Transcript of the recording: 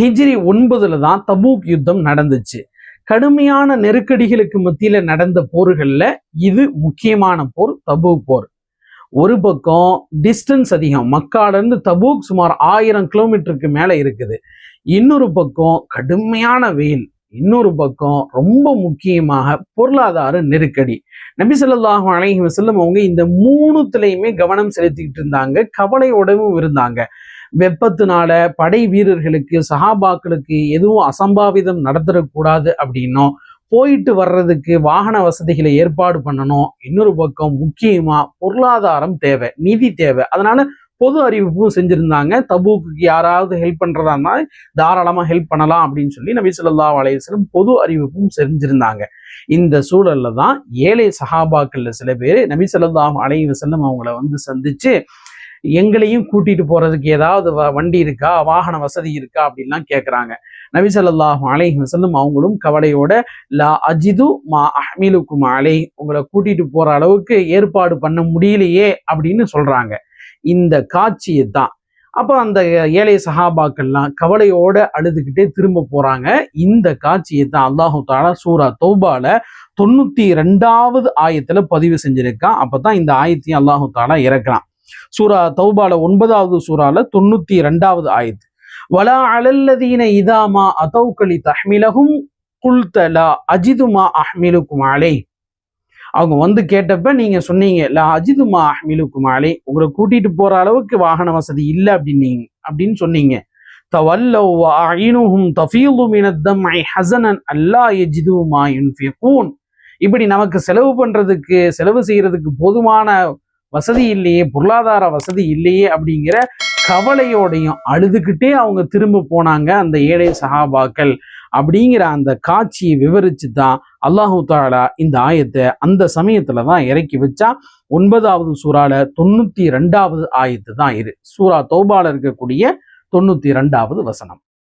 ஹிஜ்ரி ஒன்பதுல தான் தபூக் யுத்தம் நடந்துச்சு. கடுமையான நெருக்கடிகளுக்கு மத்தியில நடந்த போர்கள்ல இது முக்கியமான போர் தபூக் போர். ஒரு பக்கம் டிஸ்டன்ஸ் அதிகம். மக்காலேருந்து தபூக் சுமார் ஆயிரம் கிலோமீட்டருக்கு மேலே இருக்குது. இன்னொரு பக்கம் கடுமையான வெயில். இன்னொரு பக்கம் ரொம்ப முக்கியமாக பொருளாதார நெருக்கடி. நபி ஸல்லல்லாஹு அலைஹி வசல்லம் அவங்க இந்த மூணுத்துலையுமே கவனம் செலுத்திக்கிட்டு இருந்தாங்க. கவலையோடவும் இருந்தாங்க. வெப்பத்தினால படை வீரர்களுக்கு சஹாபாக்களுக்கு எதுவும் அசம்பாவிதம் நடந்துடக்கூடாது அப்படின்னும். போயிட்டு வர்றதுக்கு வாகன வசதிகளை ஏற்பாடு பண்ணணும். இன்னொரு பக்கம் முக்கியமா பொருளாதாரம் தேவை நிதி தேவை. அதனால பொது அறிவிப்பும் செஞ்சுருந்தாங்க. தபூக்கு யாராவது ஹெல்ப் பண்ணுறதா இருந்தால் தாராளமாக ஹெல்ப் பண்ணலாம் அப்படின்னு சொல்லி நபி ஸல்லல்லாஹு பொது அறிவிப்பும் செஞ்சுருந்தாங்க. இந்த சூழலில் தான் ஏழை சஹாபாக்களில் சில பேர் நபி ஸல்லல்லாஹு அவங்கள வந்து சந்திச்சு எங்களையும் கூட்டிட்டு போறதுக்கு ஏதாவது வ- வண்டி இருக்கா? வாகன வசதி இருக்கா? அப்படின்லாம் கேட்குறாங்க நபி ஸல்லல்லாஹு அலைஹி வஸல்லம் அவங்களும் கவலையோட லா அஜிது மா அஹ்மிலுக்கும் அலை உங்களை கூட்டிட்டு போற அளவுக்கு ஏற்பாடு பண்ண முடியலையே அப்படின்னு சொல்றாங்க. இந்த காட்சியை தான். அப்போ அந்த ஏழை சஹாபாக்கள்லாம் கவலையோட அழுதுகிட்டே திரும்ப போறாங்க. இந்த காட்சியை தான் அல்லாஹு தாலா சூரா தௌபால தொண்ணூத்தி ரெண்டாவது ஆயத்துல பதிவு செஞ்சிருக்கான். அப்பதான் இந்த ஆயத்தையும் அல்லாஹு தாலா இறக்கலாம் சூரா தௌபால ஒன்பதாவது சூறால தொண்ணூத்தி ரெண்டாவது ஆயுது வலா அலல்லதீன இதாமா அதௌக்களி தஹ்மிலகும் குல்தலா அஜிதுமா அஹ்மிலுக்கும் அலை. அவங்க வந்து கேட்டப்ப நீங்க சொன்னீங்க லா அஜிதுமா அஹ்மிலுக்கும் அலை. உங்களை கூட்டிட்டு போற அளவுக்கு வாகன வசதி இல்லை அப்படின்னீங்க அப்படின்னு சொன்னீங்க. தவல்லவ் அயினுஹும் தஃபீலு ஹசனன் அல்லா யுன்ஃபிகூன். இப்படி நமக்கு செலவு பண்றதுக்கு செலவு செய்யறதுக்கு போதுமான வசதி இல்லையே பொருளாதார வசதி இல்லையே அப்படிங்கிற கவலையோடையும் அழுதுகிட்டே அவங்க திரும்ப போனாங்க அந்த ஏழை சஹாபாக்கள் அப்படிங்கிற அந்த காட்சியை விவரிச்சு தான் அல்லாஹு தாலா இந்த ஆயத்தை அந்த சமயத்துல தான் இறக்கி வச்சா. ஒன்பதாவது சூறால தொண்ணூத்தி ரெண்டாவது ஆயத்து தான் இரு சூரா தௌபால இருக்கக்கூடிய தொண்ணூத்தி ரெண்டாவது வசனம்.